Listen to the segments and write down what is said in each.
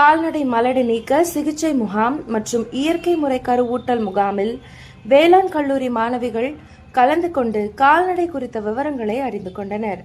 கால்நடை மலடு நீக்க சிகிச்சை முகாம் மற்றும் இயற்கை முறை கருவூட்டல் முகாமில் வேளாண் கல்லூரி மாணவிகள் கலந்து கொண்டு கால்நடை குறித்த விவரங்களை அறிந்து கொண்டனர்.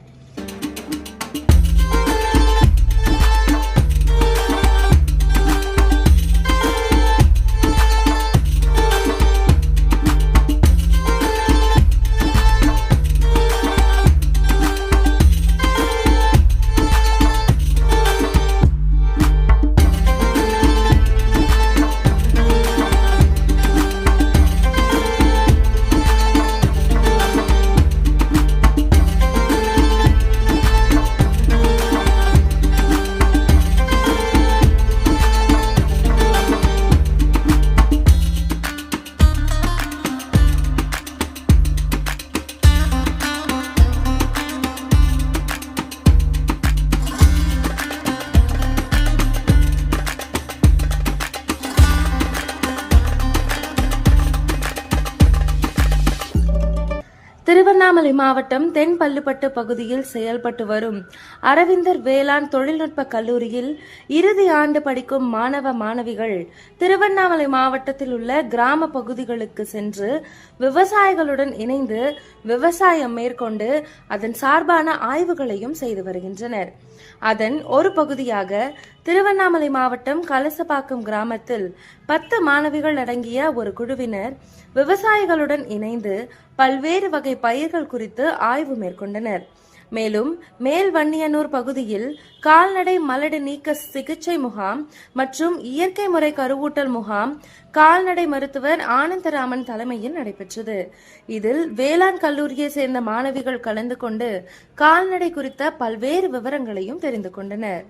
திருவண்ணாமலை மாவட்டம் தென்பள்ளிப்பட்டு பகுதியில் செயல்பட்டு வரும் அரவிந்தர் வேளாண் தொழில்நுட்ப கல்லூரியில் இறுதி ஆண்டு படிக்கும் மாணவ மாணவிகள் திருவண்ணாமலை மாவட்டத்தில் உள்ள கிராம பகுதிகளுக்கு சென்று விவசாயிகளுடன் இணைந்து விவசாயம் மேற்கொண்டு அதன் சார்பான ஆய்வுகளையும் செய்து வருகின்றனர். அதன் ஒரு பகுதியாக திருவண்ணாமலை மாவட்டம் கலசபாக்கம் கிராமத்தில் பத்து மாணவிகள் அடங்கிய ஒரு குழுவினர் விவசாயிகளுடன் இணைந்து பல்வேறு வகை வகை பயிர்கள் குறித்து ஆய்வு மேற்கொண்டனர். மேலும் மேல் வன்னியனூர் பகுதியில் கால்நடை மலடு நீக்க சிகிச்சை முகாம் மற்றும் இயற்கை முறை கருவூட்டல் முகாம் கால்நடை மருத்துவர் ஆனந்தராமன் தலைமையில் நடைபெற்றது. இதில் வேளாண் கல்லூரியை சேர்ந்த மாணவிகள் கலந்து கொண்டு கால்நடை குறித்த பல்வேறு விவரங்களையும் தெரிந்து கொண்டனர்.